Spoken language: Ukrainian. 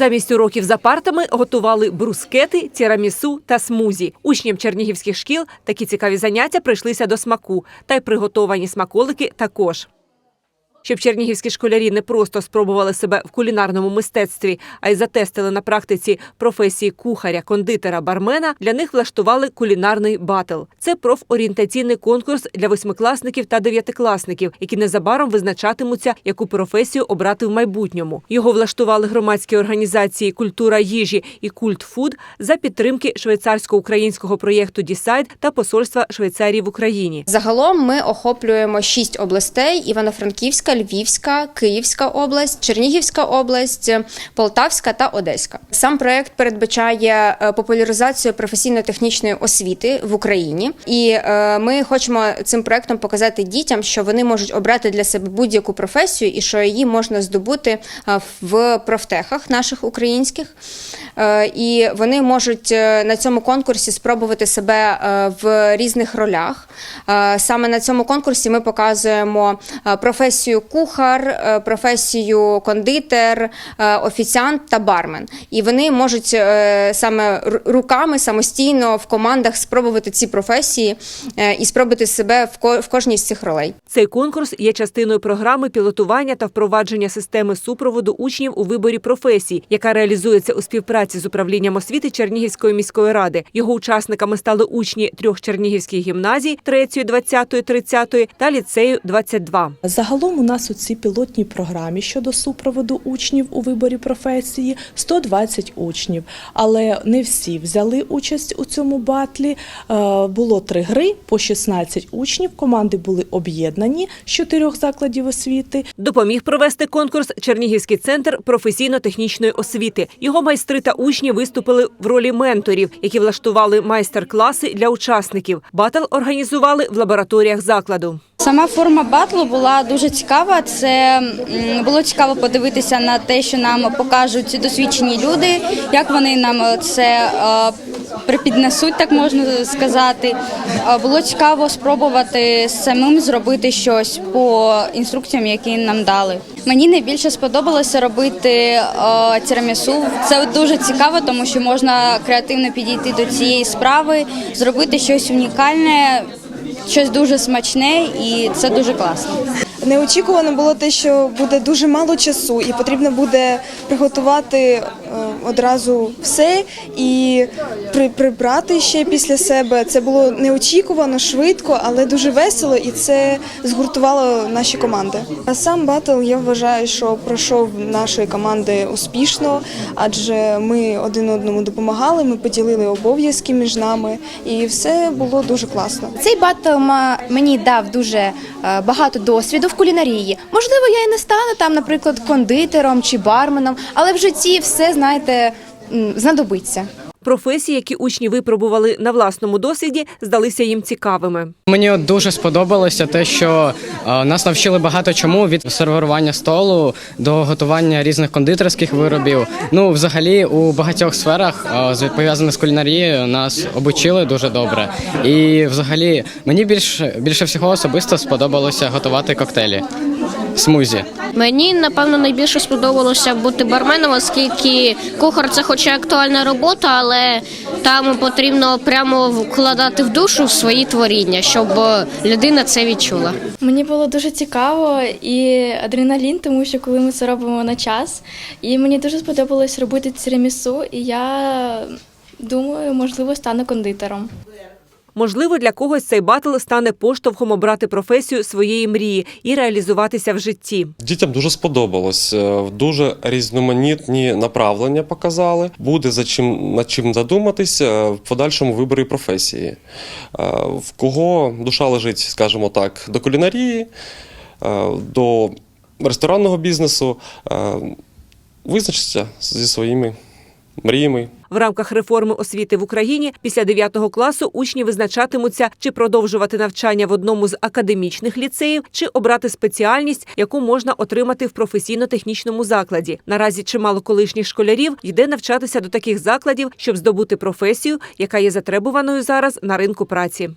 Замість уроків за партами готували брускети, тірамісу та смузі. Учням чернігівських шкіл такі цікаві заняття прийшлися до смаку, та й приготовані смаколики також. Щоб чернігівські школярі не просто спробували себе в кулінарному мистецтві, а й затестили на практиці професії кухаря, кондитера, бармена, для них влаштували кулінарний батл. Це профорієнтаційний конкурс для восьмикласників та дев'ятикласників, які незабаром визначатимуться, яку професію обрати в майбутньому. Його влаштували громадські організації Культура їжі і Культ Фуд за підтримки швейцарсько-українського проєкту Дісайд та посольства Швейцарії в Україні. Загалом ми охоплюємо шість областей: Івано-Франківська, Львівська, Київська область, Чернігівська область, Полтавська та Одеська. Сам проект передбачає е, популяризацію професійно-технічної освіти в Україні, і е, ми хочемо цим проектом показати дітям, що вони можуть обрати для себе будь-яку професію і що її можна здобути е, в профтехах наших українських. Е, І вони можуть е, на цьому конкурсі спробувати себе е, в різних ролях. Е, Саме на цьому конкурсі ми показуємо е, професію кухар, е, професію кондитер, е, офіціант та бармен. І вони можуть е, саме руками самостійно в командах спробувати ці професії і спробувати себе в кожній з цих ролей. Цей конкурс є частиною програми пілотування та впровадження системи супроводу учнів у виборі професій, яка реалізується у співпраці з управлінням освіти Чернігівської міської ради. Його учасниками стали учні трьох чернігівських гімназій 3, 20, 30 та ліцею 22. Загалом у нас у цій пілотній програмі щодо супроводу учнів у виборі професії 120 учнів, але не всі взяли участь у цьому батлі. Е, Було три гри по 16 учнів. Команди були об'єднані з чотирьох закладів освіти. Допоміг провести конкурс Чернігівський центр професійно-технічної освіти. Його майстри та учні виступили в ролі менторів, які влаштували майстер-класи для учасників. Батл організували в лабораторіях закладу. Сама форма батлу була дуже цікава. Це було цікаво подивитися на те, що нам покажуть досвідчені люди, як вони нам це е, припіднесуть, так можна сказати. Е, Було цікаво спробувати самим зробити щось по інструкціям, які нам дали. Мені найбільше сподобалося робити е, тірамісу. Це дуже цікаво, тому що можна креативно підійти до цієї справи, зробити щось унікальне щось дуже смачне, і це дуже класно. Неочікувано було те, що буде дуже мало часу, і потрібно буде приготувати одразу все і при- прибрати ще після себе. Це було неочікувано, швидко, але дуже весело, і це згуртувало наші команди. А сам батл я вважаю, що пройшов нашої команди успішно, адже ми один одному допомагали, ми поділили обов'язки між нами, і все було дуже класно. Цей батл мені дав дуже е, багато досвіду в кулінарії. Можливо, я і не стану там, наприклад, кондитером чи барменом, але в житті все, знаєте, знадобиться. Професії, які учні випробували на власному досвіді, здалися їм цікавими. Мені дуже сподобалося те, що е, нас навчили багато чому від сервірування столу до готування різних кондитерських виробів. Ну, взагалі, у багатьох сферах, е, з- пов'язаних з кулінарією, нас обучили дуже добре. І взагалі мені більше більше всього особисто сподобалося готувати коктейлі. Смузі. Мені напевно найбільше сподобалося бути барменом, оскільки кухар це хоча актуальна робота, але там потрібно прямо вкладати в душу свої творіння, щоб людина це відчула. Мені було дуже цікаво і адреналін, тому що коли ми це робимо на час. І мені дуже сподобалось робити тірамісу, і я думаю, можливо, стану кондитером. Можливо, для когось цей батл стане поштовхом обрати професію своєї мрії і реалізуватися в житті. Дітям дуже сподобалось. Е, Дуже різноманітні направлення показали. Буде за чим над чим задуматись е, в подальшому виборі професії. Е, В кого душа лежить, скажімо так, до кулінарії, до ресторанного бізнесу. Визначиться зі своїми мріями. В рамках реформи освіти в Україні після 9 класу учні визначатимуться, чи продовжувати навчання в одному з академічних ліцеїв, чи обрати спеціальність, яку можна отримати в професійно-технічному закладі. Наразі чимало колишніх школярів йде навчатися до таких закладів, щоб здобути професію, яка є затребуваною зараз на ринку праці.